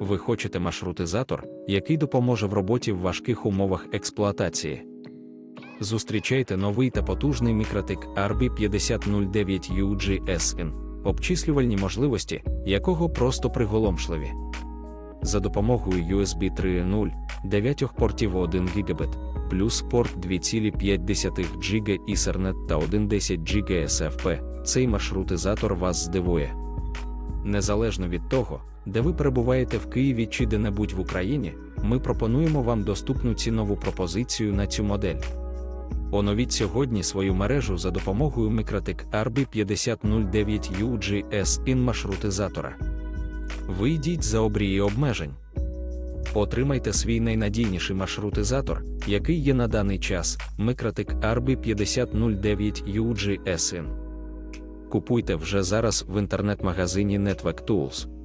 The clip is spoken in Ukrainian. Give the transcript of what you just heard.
Ви хочете маршрутизатор, який допоможе в роботі в важких умовах експлуатації. Зустрічайте новий та потужний мікротик RB5009 UGSN, обчислювальні можливості, якого просто приголомшливі. За допомогою USB 3.0, 9 портів 1 ГБ, плюс порт 2,5 ГБ Ethernet та 1,10 ГБ SFP, цей маршрутизатор вас здивує. Незалежно від того, де ви перебуваєте в Києві чи де-небудь в Україні, ми пропонуємо вам доступну цінову пропозицію на цю модель. Оновіть сьогодні свою мережу за допомогою Микротик RB5009 UGS in маршрутизатора. Вийдіть за обрії обмежень. Отримайте свій найнадійніший маршрутизатор, який є на даний час Микротик RB5009 UGS in. Купуйте вже зараз в інтернет-магазині Network Tools.